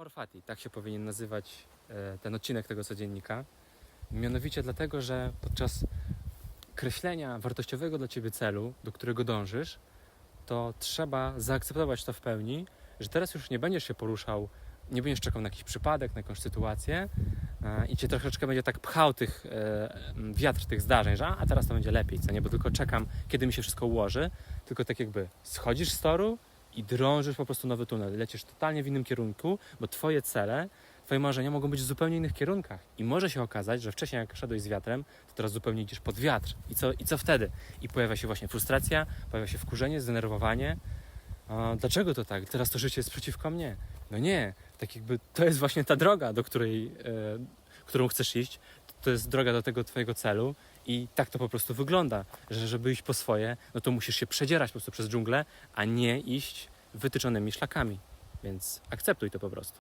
Amor Fati, tak się powinien nazywać e, ten odcinek tego codziennika. Mianowicie dlatego, że podczas kreślenia wartościowego dla ciebie celu, do którego dążysz, to trzeba zaakceptować to w pełni, że teraz już nie będziesz się poruszał, nie będziesz czekał na jakiś przypadek, na jakąś sytuację e, i cię troszeczkę będzie tak pchał tych, e, wiatr tych zdarzeń, że a teraz to będzie lepiej, co nie, bo tylko czekam, kiedy mi się wszystko ułoży, tylko tak jakby schodzisz z toru i drążysz po prostu nowy tunel, lecisz totalnie w innym kierunku, bo twoje cele, twoje marzenia mogą być w zupełnie innych kierunkach i może się okazać, że wcześniej jak szedłeś z wiatrem, to teraz zupełnie idziesz pod wiatr i co, i co wtedy? I pojawia się właśnie frustracja, pojawia się wkurzenie, zdenerwowanie, a dlaczego to tak? Teraz to życie jest przeciwko mnie. No nie, tak jakby to jest właśnie ta droga, do której, e, którą chcesz iść. To jest droga do tego twojego celu i tak to po prostu wygląda, że żeby iść po swoje, no to musisz się przedzierać po prostu przez dżunglę, a nie iść wytyczonymi szlakami. Więc akceptuj to po prostu.